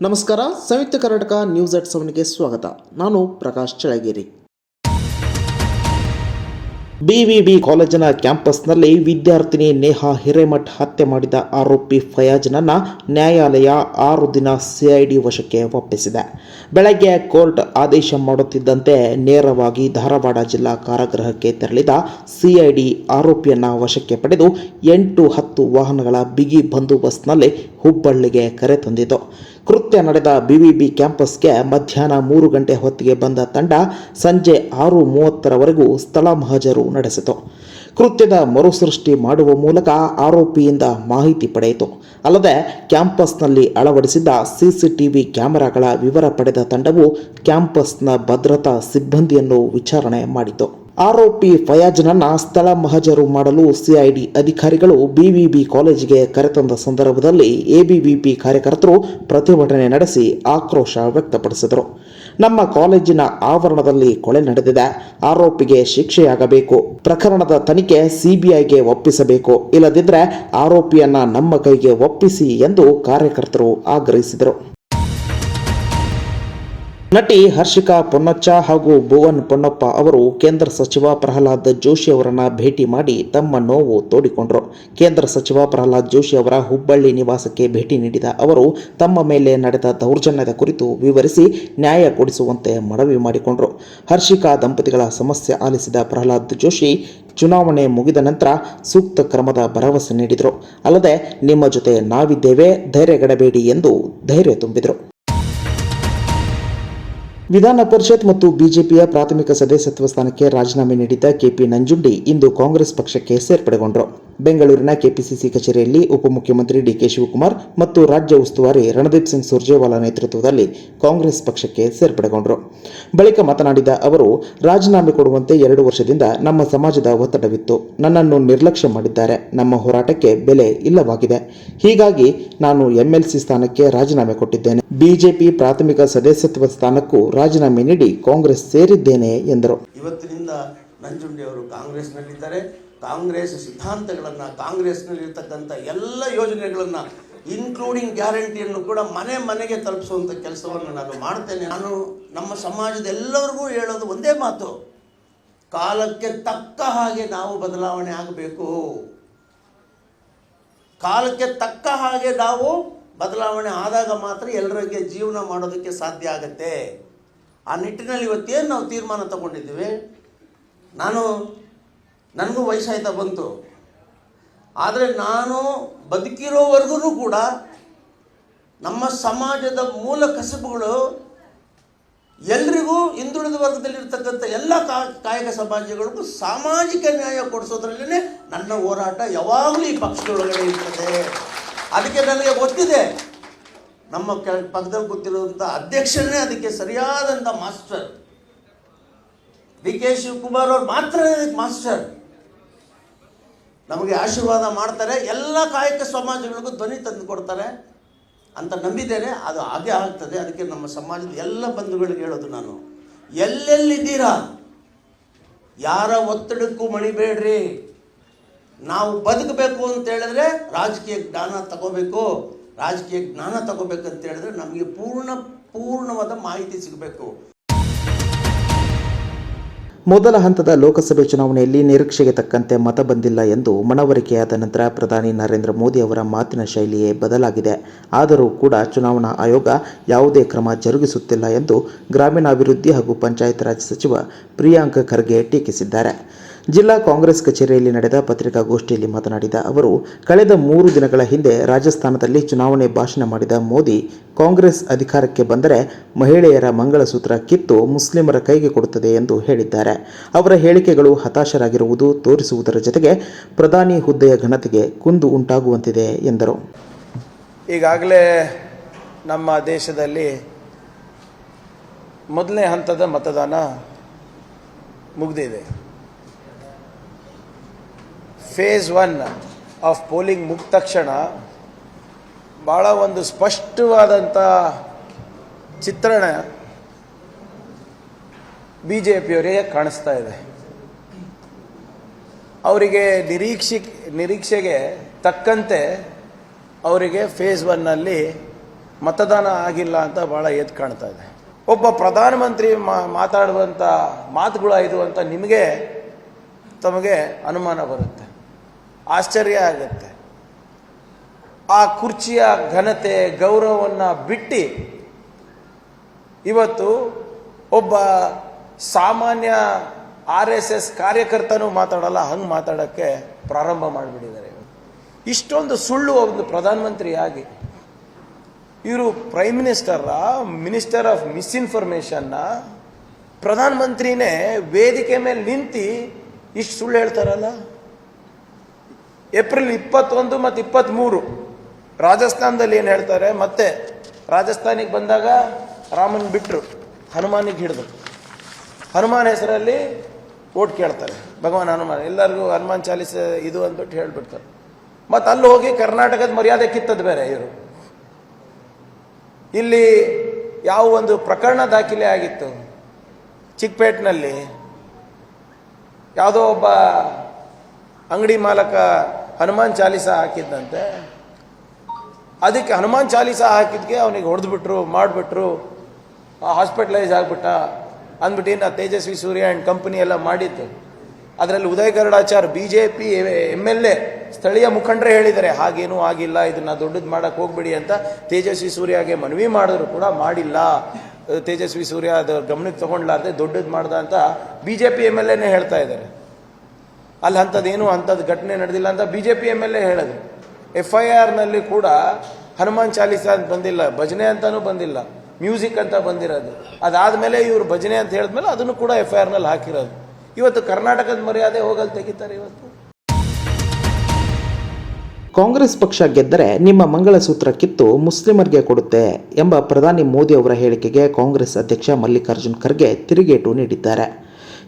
ನಮಸ್ಕಾರ, Samyukta Karnataka news at ಸೆವೆನ್ಗೆ ಸ್ವಾಗತ. ನಾನು ಪ್ರಕಾಶ್ ಚಳಗಿರಿ ಬಿವಿಬಿ ಕಾಲೇಜಿನ ಕ್ಯಾಂಪಸ್ನಲ್ಲಿ ವಿದ್ಯಾರ್ಥಿನಿ ನೇಹಾ ಹಿರೇಮಠ್ ಹತ್ಯೆ ಮಾಡಿದ ಆರೋಪಿ ಫಯಾಜ್ನನ್ನ ನ್ಯಾಯಾಲಯ ಆರು ದಿನ ಸಿಐಡಿ ವಶಕ್ಕೆ ಒಪ್ಪಿಸಿದೆ. ಬೆಳಗ್ಗೆ ಕೋರ್ಟ್ ಆದೇಶ ಮಾಡುತ್ತಿದ್ದಂತೆ ನೇರವಾಗಿ ಧಾರವಾಡ ಜಿಲ್ಲಾ ಕಾರಾಗೃಹಕ್ಕೆ ತೆರಳಿದ ಸಿಐಡಿ ಆರೋಪಿಯನ್ನ ವಶಕ್ಕೆ ಪಡೆದು ಎಂಟು ಹತ್ತು ವಾಹನಗಳ ಬಿಗಿ ಬಂದೋಬಸ್ತ್ನಲ್ಲಿ ಹುಬ್ಬಳ್ಳಿಗೆ ಕರೆತಂದಿತು ಕೃತ್ಯ ನಡೆದ ಬಿವಿಬಿ ಕ್ಯಾಂಪಸ್ಗೆ ಮಧ್ಯಾಹ್ನ ಮೂರು ಗಂಟೆ ಹೊತ್ತಿಗೆ ಬಂದ ತಂಡ ಸಂಜೆ ಆರು ಮೂವತ್ತರವರೆಗೂ ಸ್ಥಳ ಮಹಜರು ನಡೆಸಿತು. ಕೃತ್ಯದ ಮರುಸೃಷ್ಟಿ ಮಾಡುವ ಮೂಲಕ ಆರೋಪಿಯಿಂದ ಮಾಹಿತಿ ಪಡೆಯಿತು. ಅಲ್ಲದೆ ಕ್ಯಾಂಪಸ್ನಲ್ಲಿ ಅಳವಡಿಸಿದ್ದ ಸಿಸಿಟಿವಿ ಕ್ಯಾಮೆರಾಗಳ ವಿವರ ಪಡೆದ ತಂಡವು ಕ್ಯಾಂಪಸ್ನ ಭದ್ರತಾ ಸಿಬ್ಬಂದಿಯನ್ನು ವಿಚಾರಣೆ ಮಾಡಿತು. ಆರೋಪಿ ಫಯಾಜ್ನನ್ನ ಸ್ಥಳ ಮಹಜರು ಮಾಡಲು ಸಿಐಡಿ ಅಧಿಕಾರಿಗಳು ಬಿವಿಬಿ ಕಾಲೇಜಿಗೆ ಕರೆತಂದ ಸಂದರ್ಭದಲ್ಲಿ ಎಬಿವಿಪಿ ಕಾರ್ಯಕರ್ತರು ಪ್ರತಿಭಟನೆ ನಡೆಸಿ ಆಕ್ರೋಶ ವ್ಯಕ್ತಪಡಿಸಿದರು. ನಮ್ಮ ಕಾಲೇಜಿನ ಆವರಣದಲ್ಲಿ ಕೊಳೆ ನಡೆದಿದೆ. ಆರೋಪಿಗೆ ಶಿಕ್ಷೆಯಾಗಬೇಕು. ಪ್ರಕರಣದ ತನಿಖೆ ಸಿಬಿಐಗೆ ಒಪ್ಪಿಸಬೇಕು. ಇಲ್ಲದಿದ್ದರೆ ಆರೋಪಿಯನ್ನ ನಮ್ಮ ಕೈಗೆ ಒಪ್ಪಿಸಿ ಎಂದು ಕಾರ್ಯಕರ್ತರು ಆಗ್ರಹಿಸಿದರು. ನಟಿ ಹರ್ಷಿಕಾ ಪೊನ್ನಚ್ಚ ಹಾಗೂ ಭುವನ್ ಪೊನ್ನಪ್ಪ ಅವರು ಕೇಂದ್ರ ಸಚಿವ ಪ್ರಹ್ಲಾದ್ ಜೋಶಿ ಅವರನ್ನ ಭೇಟಿ ಮಾಡಿ ತಮ್ಮ ನೋವು ತೋಡಿಕೊಂಡರು. ಕೇಂದ್ರ ಸಚಿವ ಪ್ರಹ್ಲಾದ್ ಜೋಶಿ ಅವರ ಹುಬ್ಬಳ್ಳಿ ನಿವಾಸಕ್ಕೆ ಭೇಟಿ ನೀಡಿದ ಅವರು, ತಮ್ಮ ಮೇಲೆ ನಡೆದ ದೌರ್ಜನ್ಯದ ಕುರಿತು ವಿವರಿಸಿ ನ್ಯಾಯ ಕೊಡಿಸುವಂತೆ ಮನವಿ ಮಾಡಿಕೊಂಡರು. ಹರ್ಷಿಕಾ ದಂಪತಿಗಳ ಸಮಸ್ಯೆ ಆಲಿಸಿದ ಪ್ರಹ್ಲಾದ್ ಜೋಶಿ ಚುನಾವಣೆ ಮುಗಿದ ನಂತರ ಸೂಕ್ತ ಕ್ರಮದ ಭರವಸೆ ನೀಡಿದರು. ಅಲ್ಲದೆ, ನಿಮ್ಮ ಜೊತೆ ನಾವಿದ್ದೇವೆ, ಧೈರ್ಯಗೆಡಬೇಡಿ ಎಂದು ಧೈರ್ಯ ತುಂಬಿದರು. ವಿಧಾನ ಪರಿಷತ್ ಮತ್ತು ಬಿಜೆಪಿಯ ಪ್ರಾಥಮಿಕ ಸದಸ್ಯತ್ವ ಸ್ಥಾನಕ್ಕೆ ರಾಜೀನಾಮೆ ನೀಡಿದ್ದ ಕೆಪಿ ನಂಜುಂಡಿ ಇಂದು ಕಾಂಗ್ರೆಸ್ ಪಕ್ಷಕ್ಕೆ ಸೇರ್ಪಡೆಗೊಂಡರು. ಬೆಂಗಳೂರಿನ ಕೆಪಿಸಿಸಿ ಕಚೇರಿಯಲ್ಲಿ ಉಪಮುಖ್ಯಮಂತ್ರಿ ಡಿಕೆ ಶಿವಕುಮಾರ್ ಮತ್ತು ರಾಜ್ಯ ಉಸ್ತುವಾರಿ ರಣದೀಪ್ ಸಿಂಗ್ ಸುರ್ಜೇವಾಲಾ ನೇತೃತ್ವದಲ್ಲಿ ಕಾಂಗ್ರೆಸ್ ಪಕ್ಷಕ್ಕೆ ಸೇರ್ಪಡೆಗೊಂಡರು. ಬಳಿಕ ಮಾತನಾಡಿದ ಅವರು, ರಾಜೀನಾಮೆ ಕೊಡುವಂತೆ ಎರಡು ವರ್ಷದಿಂದ ನಮ್ಮ ಸಮಾಜದ ಒತ್ತಡವಿತ್ತು. ನನ್ನನ್ನು ನಿರ್ಲಕ್ಷ್ಯ ಮಾಡಿದ್ದಾರೆ. ನಮ್ಮ ಹೋರಾಟಕ್ಕೆ ಬೆಲೆ ಇಲ್ಲವಾಗಿದೆ. ಹೀಗಾಗಿ ನಾನು ಎಂಎಲ್ಸಿ ಸ್ಥಾನಕ್ಕೆ ರಾಜೀನಾಮೆ ಕೊಟ್ಟಿದ್ದೇನೆ. ಬಿಜೆಪಿ ಪ್ರಾಥಮಿಕ ಸದಸ್ಯತ್ವ ಸ್ಥಾನಕ್ಕೂ ರಾಜೀನಾಮೆ ನೀಡಿ ಕಾಂಗ್ರೆಸ್ ಸೇರಿದ್ದೇನೆ ಎಂದರು. ಇವತ್ತಿನಿಂದ ನಂಜುಂಡಿ ಅವರು ಕಾಂಗ್ರೆಸ್ನಲ್ಲಿದ್ದಾರೆ. ಕಾಂಗ್ರೆಸ್ ಸಿದ್ಧಾಂತಗಳನ್ನು, ಕಾಂಗ್ರೆಸ್ನಲ್ಲಿರ್ತಕ್ಕಂಥ ಎಲ್ಲ ಯೋಜನೆಗಳನ್ನು ಇನ್ಕ್ಲೂಡಿಂಗ್ ಗ್ಯಾರಂಟಿಯನ್ನು ಕೂಡ ಮನೆ ಮನೆಗೆ ತಲುಪಿಸುವಂಥ ಕೆಲಸವನ್ನು ನಾನು ಮಾಡ್ತೇನೆ. ನಾನು ನಮ್ಮ ಸಮಾಜದ ಎಲ್ಲರಿಗೂ ಹೇಳೋದು ಒಂದೇ ಮಾತು. ಕಾಲಕ್ಕೆ ತಕ್ಕ ಹಾಗೆ ನಾವು ಬದಲಾವಣೆ ಆಗಬೇಕು. ಕಾಲಕ್ಕೆ ತಕ್ಕ ಹಾಗೆ ನಾವು ಬದಲಾವಣೆ ಆದಾಗ ಮಾತ್ರ ಎಲ್ಲರಿಗೆ ಜೀವನ ಮಾಡೋದಕ್ಕೆ ಸಾಧ್ಯ ಆಗತ್ತೆ. ಆ ನಿಟ್ಟಿನಲ್ಲಿ ಇವತ್ತೇನು ನಾವು ತೀರ್ಮಾನ ತಗೊಂಡಿದ್ದೀವಿ? ನಾನು ನನಗೂ ವಯಸ್ಸಾಯ್ತಾ ಬಂತು. ಆದರೆ ನಾನು ಬದುಕಿರೋವರೆಗೂ ಕೂಡ ನಮ್ಮ ಸಮಾಜದ ಮೂಲ ಕಸಬುಗಳು ಎಲ್ರಿಗೂ ಹಿಂದುಳಿದ ವರ್ಗದಲ್ಲಿರ್ತಕ್ಕಂಥ ಎಲ್ಲ ಕಾಯಕ ಸಮಾಜಗಳಿಗೂ ಸಾಮಾಜಿಕ ನ್ಯಾಯ ಕೊಡಿಸೋದ್ರಲ್ಲೇ ನನ್ನ ಹೋರಾಟ ಯಾವಾಗಲೂ ಈ ಪಕ್ಷದೊಳಗಡೆ ಇರ್ತದೆ. ಅದಕ್ಕೆ ನನಗೆ ಗೊತ್ತಿದೆ. ನಮ್ಮ ಕೆ, ಪಕ್ಕದಲ್ಲಿ ಗೊತ್ತಿರುವಂಥ ಅಧ್ಯಕ್ಷರೇ ಅದಕ್ಕೆ ಸರಿಯಾದಂಥ ಮಾಸ್ಟರ್. ಡಿ ಕೆ ಶಿವಕುಮಾರ್ ಅವ್ರು ಮಾತ್ರ ಅದಕ್ಕೆ ಮಾಸ್ಟರ್. ನಮಗೆ ಆಶೀರ್ವಾದ ಮಾಡ್ತಾರೆ, ಎಲ್ಲ ಕಾಯಕ ಸಮಾಜಗಳಿಗೂ ಧ್ವನಿ ತಂದು ಕೊಡ್ತಾರೆ ಅಂತ ನಂಬಿದ್ದೇನೆ, ಅದು ಹಾಗೆ ಆಗ್ತದೆ. ಅದಕ್ಕೆ ನಮ್ಮ ಸಮಾಜದ ಎಲ್ಲ ಬಂಧುಗಳಿಗೆ ಹೇಳೋದು ನಾನು, ಎಲ್ಲೆಲ್ಲಿದ್ದೀರಾ? ಯಾರ ಒತ್ತಡಕ್ಕೂ ಮಣಿಬೇಡ್ರಿ. ನಾವು ಬದುಕಬೇಕು ಅಂತ ಹೇಳಿದ್ರೆ ರಾಜಕೀಯ ಜ್ಞಾನ ತಗೋಬೇಕು, ರಾಜಕೀಯ ಜ್ಞಾನ ತಗೋಬೇಕು ಅಂತ ಹೇಳಿದ್ರೆ ನಮಗೆ ಪೂರ್ಣ, ಪೂರ್ಣವಾದ ಮಾಹಿತಿ ಸಿಗಬೇಕು. ಮೊದಲ ಹಂತದ ಲೋಕಸಭೆ ಚುನಾವಣೆಯಲ್ಲಿ ನಿರೀಕ್ಷೆಗೆ ತಕ್ಕಂತೆ ಮತ ಬಂದಿಲ್ಲ ಎಂದು ಮನವರಿಕೆಯಾದ ನಂತರ ಪ್ರಧಾನಿ ನರೇಂದ್ರ ಮೋದಿ ಅವರ ಮಾತಿನ ಶೈಲಿಯೇ ಬದಲಾಗಿದೆ. ಆದರೂ ಕೂಡ ಚುನಾವಣಾ ಆಯೋಗ ಯಾವುದೇ ಕ್ರಮ ಜರುಗಿಸುತ್ತಿಲ್ಲ ಎಂದು ಗ್ರಾಮೀಣಾಭಿವೃದ್ಧಿ ಹಾಗೂ ಪಂಚಾಯತ್ ರಾಜ್ ಸಚಿವ ಪ್ರಿಯಾಂಕ್ ಖರ್ಗೆ ಟೀಕಿಸಿದ್ದಾರೆ. ಜಿಲ್ಲಾ ಕಾಂಗ್ರೆಸ್ ಕಚೇರಿಯಲ್ಲಿ ನಡೆದ ಪತ್ರಿಕಾಗೋಷ್ಠಿಯಲ್ಲಿ ಮಾತನಾಡಿದ ಅವರು, ಕಳೆದ ಮೂರು ದಿನಗಳ ಹಿಂದೆ ರಾಜಸ್ಥಾನದಲ್ಲಿ ಚುನಾವಣೆ ಭಾಷಣ ಮಾಡಿದ ಮೋದಿ, ಕಾಂಗ್ರೆಸ್ ಅಧಿಕಾರಕ್ಕೆ ಬಂದರೆ ಮಹಿಳೆಯರ ಮಂಗಳಸೂತ್ರ ಕಿತ್ತು ಮುಸ್ಲಿಮರ ಕೈಗೆ ಕೊಡುತ್ತದೆ ಎಂದು ಹೇಳಿದ್ದಾರೆ. ಅವರ ಹೇಳಿಕೆಗಳು ಹತಾಶರಾಗಿರುವುದು ತೋರಿಸುವುದರ ಜೊತೆಗೆ ಪ್ರಧಾನಿ ಹುದ್ದೆಯ ಘನತೆಗೆ ಕುಂದು ಉಂಟಾಗುವಂತಿದೆ ಎಂದರು. ಈಗಾಗಲೇ ನಮ್ಮ ದೇಶದಲ್ಲಿ ಮೊದಲನೇ ಹಂತದ ಮತದಾನ ಮುಗಿದಿದೆ. ಫೇಸ್ ಒನ್ ಆಫ್ ಪೋಲಿಂಗ್ ಮುಗಿದ ತಕ್ಷಣ ಭಾಳ ಒಂದು ಸ್ಪಷ್ಟವಾದಂಥ ಚಿತ್ರಣ ಬಿ ಜೆ ಪಿಯವರಿಗೆ ಕಾಣಿಸ್ತಾ ಇದೆ. ಅವರಿಗೆ ನಿರೀಕ್ಷೆ, ನಿರೀಕ್ಷೆಗೆ ತಕ್ಕಂತೆ ಅವರಿಗೆ ಫೇಸ್ ಒನ್ನಲ್ಲಿ ಮತದಾನ ಆಗಿಲ್ಲ ಅಂತ ಭಾಳ ಎದ್ದು ಕಾಣ್ತಾ ಇದೆ. ಒಬ್ಬ ಪ್ರಧಾನಮಂತ್ರಿ ಮಾತಾಡುವಂಥ ಮಾತುಗಳಾಯಿತು ಅಂತ ನಿಮಗೆ ತಮಗೆ ಅನುಮಾನ ಬರುತ್ತೆ. ಆಶ್ಚರ್ಯ ಆಗುತ್ತೆ. ಆ ಕುರ್ಚಿಯ ಘನತೆ, ಗೌರವವನ್ನು ಬಿಟ್ಟು ಇವತ್ತು ಒಬ್ಬ ಸಾಮಾನ್ಯ ಆರ್ ಎಸ್ ಎಸ್ ಕಾರ್ಯಕರ್ತನೂ ಮಾತಾಡಲ್ಲ, ಹಂಗೆ ಮಾತಾಡೋಕ್ಕೆ ಪ್ರಾರಂಭ ಮಾಡಿಬಿಟ್ಟಿದ್ದಾರೆ ಇಷ್ಟೊಂದು ಸುಳ್ಳು ಒಂದು ಪ್ರಧಾನಮಂತ್ರಿಯಾಗಿ. ಇವರು ಪ್ರೈಮ್ ಮಿನಿಸ್ಟರ ಮಿನಿಸ್ಟರ್ ಆಫ್ ಮಿಸ್ಇನ್ಫಾರ್ಮೇಷನ್ನ ಪ್ರಧಾನಮಂತ್ರಿನೇ ವೇದಿಕೆ ಮೇಲೆ ನಿಂತು ಇಷ್ಟು ಸುಳ್ಳು ಹೇಳ್ತಾರಲ್ಲ? ಏಪ್ರಿಲ್ ಇಪ್ಪತ್ತೊಂದು ಮತ್ತು ಇಪ್ಪತ್ತ್ಮೂರು ರಾಜಸ್ಥಾನದಲ್ಲಿ ಏನು ಹೇಳ್ತಾರೆ? ಮತ್ತೆ ರಾಜಸ್ಥಾನಿಗೆ ಬಂದಾಗ ರಾಮನ್ ಬಿಟ್ಟರು ಹನುಮಾನಿಗೆ ಹಿಡಿದು ಹನುಮಾನ್ ಹೆಸರಲ್ಲಿ ಓಟ್ ಕೇಳ್ತಾರೆ. ಭಗವಾನ್ ಹನುಮಾನ್, ಎಲ್ಲರಿಗೂ ಹನುಮಾನ್ ಚಾಲೀಸ ಇದು ಅಂದ್ಬಿಟ್ಟು ಹೇಳ್ಬಿಡ್ತಾರೆ. ಮತ್ತು ಅಲ್ಲಿ ಹೋಗಿ ಕರ್ನಾಟಕದ ಮರ್ಯಾದೆ ಕಿತ್ತದ್ದು ಬೇರೆ ಇವರು. ಇಲ್ಲಿ ಯಾವ ಒಂದು ಪ್ರಕರಣ ದಾಖಲೆ ಆಗಿತ್ತು? ಚಿಕ್ಕಪೇಟ್ನಲ್ಲಿ ಯಾವುದೋ ಒಬ್ಬ ಅಂಗಡಿ ಮಾಲಕ ಹನುಮಾನ್ ಚಾಲಿಸ ಹಾಕಿದ್ದಂತೆ. ಅದಕ್ಕೆ ಹನುಮಾನ್ ಚಾಲಿಸ ಹಾಕಿದ್ಕೆ ಅವನಿಗೆ ಹೊಡೆದ್ಬಿಟ್ರು, ಮಾಡಿಬಿಟ್ರು ಹಾಸ್ಪಿಟಲೈಸ್ ಆಗಿಬಿಟ್ಟ ಅಂದ್ಬಿಟ್ಟು ಇನ್ನು ತೇಜಸ್ವಿ ಸೂರ್ಯ ಆ್ಯಂಡ್ ಕಂಪನಿ ಎಲ್ಲ ಮಾಡಿದ್ದು. ಅದರಲ್ಲಿ Uday Garudachar B J P M L A ಸ್ಥಳೀಯ ಮುಖಂಡರೇ ಹೇಳಿದ್ದಾರೆ, ಹಾಗೇನೂ ಆಗಿಲ್ಲ, ಇದನ್ನು ದೊಡ್ಡದು ಮಾಡಕ್ಕೆ ಹೋಗ್ಬಿಡಿ ಅಂತ ತೇಜಸ್ವಿ ಸೂರ್ಯಗೆ ಮನವಿ ಮಾಡಿದ್ರು ಕೂಡ ಮಾಡಿಲ್ಲ. ತೇಜಸ್ವಿ ಸೂರ್ಯ ಅದು ಗಮನಕ್ಕೆ ತಗೊಂಡ್ಲಾರ್ದೆ ದೊಡ್ಡದು ಮಾಡ್ದ ಅಂತ B J P M L ಎನೇ ಹೇಳ್ತಾ ಇದ್ದಾರೆ. ಅಲ್ಲಿ ಅಂಥದ್ದೇನು ಅಂಥದ್ದು ಘಟನೆ ನಡೆದಿಲ್ಲ ಅಂತ B J P M L A ಹೇಳಿದ್ರು. ಎಫ್ ಐ ಆರ್ನಲ್ಲಿ ಕೂಡ ಹನುಮಾನ್ ಚಾಲೀಸ ಅಂತ ಬಂದಿಲ್ಲ, ಭಜನೆ ಅಂತಲೂ ಬಂದಿಲ್ಲ, ಮ್ಯೂಸಿಕ್ ಅಂತ ಬಂದಿರೋದು. ಅದಾದಮೇಲೆ ಇವರು ಭಜನೆ ಅಂತ ಹೇಳಿದ್ಮೇಲೆ ಅದನ್ನು ಕೂಡ ಎಫ್ ಐ ಆರ್ನಲ್ಲಿ ಹಾಕಿರೋದು. ಇವತ್ತು ಕರ್ನಾಟಕದ ಮರ್ಯಾದೆ ಹೋಗಲ್ ತೆಗಿತಾರೆ ಇವತ್ತು. ಕಾಂಗ್ರೆಸ್ ಪಕ್ಷ ಗೆದ್ದರೆ ನಿಮ್ಮ ಮಂಗಳಸೂತ್ರ ಕಿತ್ತು ಮುಸ್ಲಿಮರಿಗೆ ಕೊಡುತ್ತೆ ಎಂಬ ಪ್ರಧಾನಿ ಮೋದಿ ಅವರ ಹೇಳಿಕೆಗೆ ಕಾಂಗ್ರೆಸ್ ಅಧ್ಯಕ್ಷ ಮಲ್ಲಿಕಾರ್ಜುನ್ ಖರ್ಗೆ ತಿರುಗೇಟು ನೀಡಿದ್ದಾರೆ.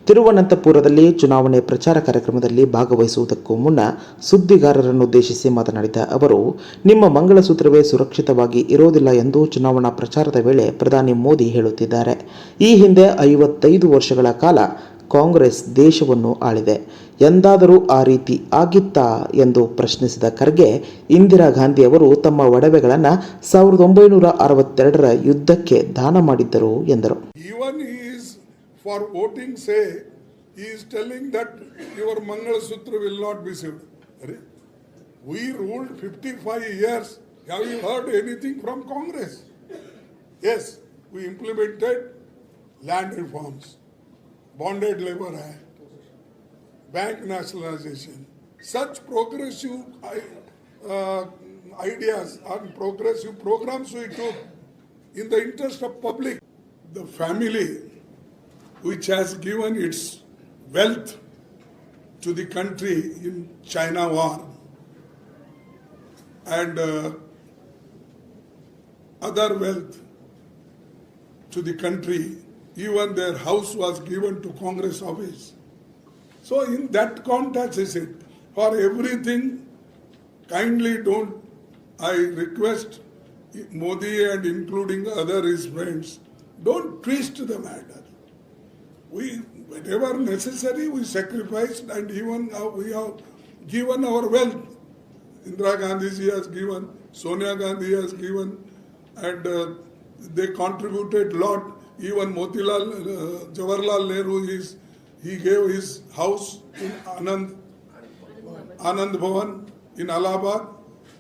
ತಿರುವನಂತಪುರದಲ್ಲಿ ಚುನಾವಣೆ ಪ್ರಚಾರ ಕಾರ್ಯಕ್ರಮದಲ್ಲಿ ಭಾಗವಹಿಸುವುದಕ್ಕೂ ಮುನ್ನ ಸುದ್ದಿಗಾರರನ್ನುದ್ದೇಶಿಸಿ ಮಾತನಾಡಿದ ಅವರು, ನಿಮ್ಮ ಮಂಗಳಸೂತ್ರವೇ ಸುರಕ್ಷಿತವಾಗಿ ಇರೋದಿಲ್ಲ ಎಂದು ಚುನಾವಣಾ ಪ್ರಚಾರದ ವೇಳೆ ಪ್ರಧಾನಿ ಮೋದಿ ಹೇಳುತ್ತಿದ್ದಾರೆ. ಈ ಹಿಂದೆ ಐವತ್ತೈದು ವರ್ಷಗಳ ಕಾಲ ಕಾಂಗ್ರೆಸ್ ದೇಶವನ್ನು ಆಳಿದೆ. ಎಂದಾದರೂ ಆ ರೀತಿ ಆಗಿತ್ತಾ ಎಂದು ಪ್ರಶ್ನಿಸಿದ ಖರ್ಗೆ, ಇಂದಿರಾ ಗಾಂಧಿಯವರು ತಮ್ಮ ಒಡವೆಗಳನ್ನು ಸಾವಿರದ ಒಂಬೈನೂರ ಅರವತ್ತೆರಡರ ಯುದ್ಧಕ್ಕೆ ದಾನ ಮಾಡಿದ್ದರು ಎಂದರು. For voting say, he is telling that your Mangal Sutra will not be saved. We ruled fifty-five years. Have you heard anything from Congress? Yes, we implemented land reforms, bonded labor act, bank nationalization. Such progressive uh, ideas and progressive programs we took in the interest of public. The family which has given its wealth to the country in China war and uh, other wealth to the country, even their house was given to Congress office. So in that context, I said, for everything, kindly don't, I request Modi and including other his friends, don't twist the matter. We, whatever necessary, we sacrificed and even uh, we have given our wealth. Indira Gandhi has given, Sonia Gandhi has given, and uh, they contributed a lot. Even Motilal, uh, Jawaharlal Nehru, is, he gave his house in Anand, Anand Bhavan in Allahabad.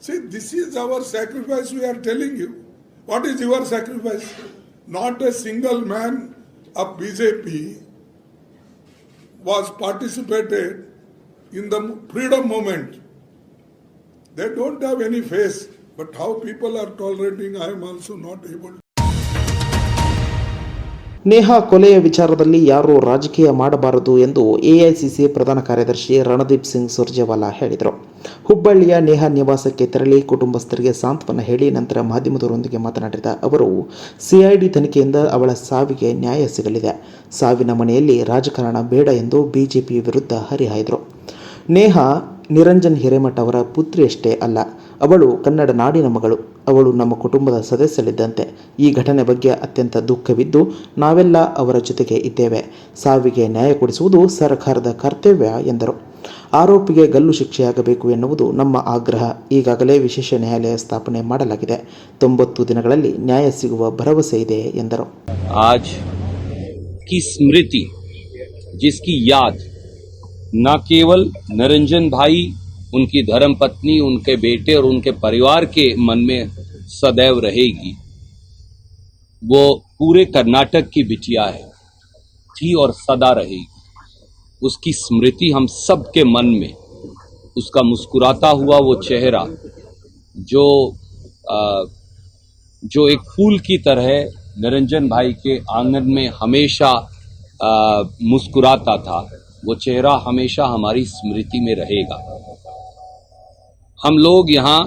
See, this is our sacrifice we are telling you. What is your sacrifice? Not a single man of BJP was participated in the freedom movement. They don't have any face, but how people are tolerating, I am also not able to. Neha ಕೊಲೆಯ ವಿಚಾರದಲ್ಲಿ ಯಾರೂ ರಾಜಕೀಯ ಮಾಡಬಾರದು ಎಂದು AICC ಪ್ರಧಾನ ಕಾರ್ಯದರ್ಶಿ ರಣದೀಪ್ ಸಿಂಗ್ ಸುರ್ಜೇವಾಲಾ ಹೇಳಿದರು. ಹುಬ್ಬಳ್ಳಿಯ ನೇಹಾ ನಿವಾಸಕ್ಕೆ ತೆರಳಿ ಕುಟುಂಬಸ್ಥರಿಗೆ ಸಾಂತ್ವನ ಹೇಳಿ ನಂತರ ಮಾಧ್ಯಮದವರೊಂದಿಗೆ ಮಾತನಾಡಿದ ಅವರು, ಸಿಐಡಿ ತನಿಖೆಯಿಂದ ಅವಳ ಸಾವಿಗೆ ನ್ಯಾಯ ಸಿಗಲಿದೆ. ಸಾವಿನ ಮನೆಯಲ್ಲಿ ರಾಜಕಾರಣ ಬೇಡ ಎಂದು ಬಿಜೆಪಿ ವಿರುದ್ಧ ಹರಿಹಾಯ್ದರು. ನೇಹಾ ನಿರಂಜನ್ ಹಿರೇಮಠ ಅವರ ಪುತ್ರಿಯಷ್ಟೇ ಅಲ್ಲ, ಅವಳು ಕನ್ನಡ ನಾಡಿನ ಮಗಳು. ಅವಳು ನಮ್ಮ ಕುಟುಂಬದ ಸದಸ್ಯಳಿದ್ದಂತೆ ಈ ಘಟನೆ ಬಗ್ಗೆ ಅತ್ಯಂತ ದುಃಖವಿದ್ದು ನಾವೆಲ್ಲ ಅವರ ಜೊತೆಗೆ ಇದ್ದೇವೆ ಸಾವಿಗೆ ನ್ಯಾಯ ಕೊಡಿಸುವುದು ಸರ್ಕಾರದ ಕರ್ತವ್ಯ ಎಂದರು ಆರೋಪಿಗೆ ಗಲ್ಲು ಶಿಕ್ಷೆಯಾಗಬೇಕು ಎನ್ನುವುದು ನಮ್ಮ ಆಗ್ರಹ ಈಗಾಗಲೇ ವಿಶೇಷ ನ್ಯಾಯಾಲಯ ಸ್ಥಾಪನೆ ಮಾಡಲಾಗಿದೆ ತೊಂಬತ್ತು ದಿನಗಳಲ್ಲಿ ನ್ಯಾಯ ಸಿಗುವ ಭರವಸೆ ಇದೆ ಎಂದರು आज की स्मृति जिसकी याद न केवल निरंजन भाई उनकी धर्मपत्नी उनके बेटे और उनके परिवार के मन में सदैव रहेगी। वो पूरे कर्नाटक की बिटिया है थी और सदा रहेगी। उसकी स्मृति हम सबके मन में उसका मुस्कुराता हुआ वो चेहरा जो आ, जो एक फूल की तरह निरंजन भाई के आँगन में हमेशा मुस्कुराता था वो चेहरा हमेशा हमारी स्मृति में रहेगा। हम लोग यहाँ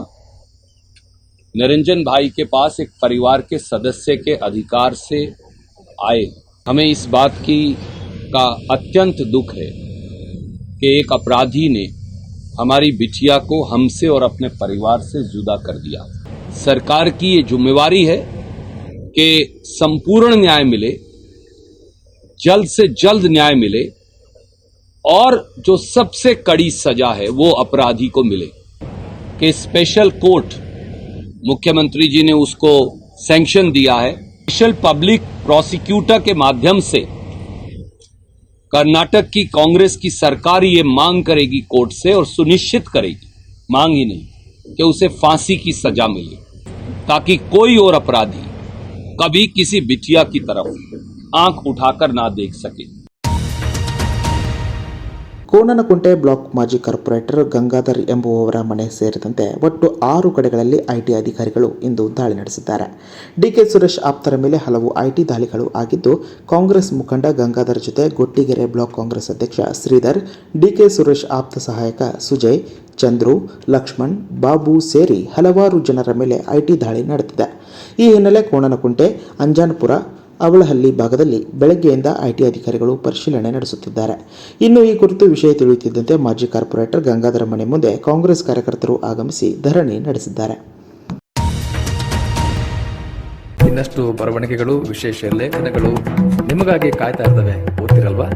निरंजन भाई के पास एक परिवार के सदस्य के अधिकार से आए। हमें इस बात की का अत्यंत दुख है कि एक अपराधी ने हमारी बिटिया को हमसे और अपने परिवार से जुदा कर दिया। सरकार की ये जिम्मेवारी है कि संपूर्ण न्याय मिले, जल्द से जल्द न्याय मिले और जो सबसे कड़ी सजा है वो अपराधी को मिले। कि स्पेशल कोर्ट मुख्यमंत्री जी ने उसको सैंक्शन दिया है। स्पेशल पब्लिक प्रोसिक्यूटर के माध्यम से कर्नाटक की कांग्रेस की सरकार ये मांग करेगी कोर्ट से और सुनिश्चित करेगी। मांग ही नहीं, कि उसे फांसी की सजा मिले, ताकि कोई और अपराधी कभी किसी बिटिया की तरफ़ आँख उठाकर ना देख सके। ಕೋಣನಕುಂಟೆ ಬ್ಲಾಕ್ ಮಾಜಿ ಕಾರ್ಪೊರೇಟರ್ ಗಂಗಾಧರ್ ಎಂಬುವವರ ಮನೆ ಸೇರಿದಂತೆ ಒಟ್ಟು ಆರು ಕಡೆಗಳಲ್ಲಿ ಐಟಿ ಅಧಿಕಾರಿಗಳು ಇಂದು ದಾಳಿ ನಡೆಸಿದ್ದಾರೆ. ಡಿಕೆ ಸುರೇಶ್ ಆಪ್ತರ ಮೇಲೆ ಹಲವು ಐಟಿ ದಾಳಿಗಳು ಆಗಿದ್ದು, ಕಾಂಗ್ರೆಸ್ ಮುಖಂಡ ಗಂಗಾಧರ್ ಜೊತೆ ಗೊಟ್ಟಿಗೆರೆ ಬ್ಲಾಕ್ ಕಾಂಗ್ರೆಸ್ ಅಧ್ಯಕ್ಷ ಶ್ರೀಧರ್, ಡಿಕೆ ಸುರೇಶ್ ಆಪ್ತ ಸಹಾಯಕ ಸುಜಯ್, ಚಂದ್ರು, ಲಕ್ಷ್ಮಣ್, ಬಾಬು ಸೇರಿ ಹಲವಾರು ಜನರ ಮೇಲೆ ಐಟಿ ದಾಳಿ ನಡೆದಿದೆ. ಈ ಹಿನ್ನೆಲೆ ಕೋಣನಕುಂಟೆ ಅಂಜಾನಪುರ ಅವಳಹಳ್ಳಿ ಭಾಗದಲ್ಲಿ ಬೆಳಗ್ಗೆಯಿಂದ ಐಟಿ ಅಧಿಕಾರಿಗಳು ಪರಿಶೀಲನೆ ನಡೆಸುತ್ತಿದ್ದಾರೆ. ಇನ್ನು ಈ ಕುರಿತು ವಿಷಯ ತಿಳಿಯುತ್ತಿದ್ದಂತೆ ಮಾಜಿ ಕಾರ್ಪೊರೇಟರ್ ಗಂಗಾಧರ ಮನೆ ಮುಂದೆ ಕಾಂಗ್ರೆಸ್ ಕಾರ್ಯಕರ್ತರು ಆಗಮಿಸಿ ಧರಣಿ ನಡೆಸಿದ್ದಾರೆ. ಇನ್ನಷ್ಟು ಬರವಣಿಗೆಗಳು, ವಿಶೇಷ ಲೇಖನಗಳು ನಿಮಗಾಗಿ ಕಾಯ್ತಾ ಇರ್ತವೆ. ಓದ್ತಿರಲ್ವಾ?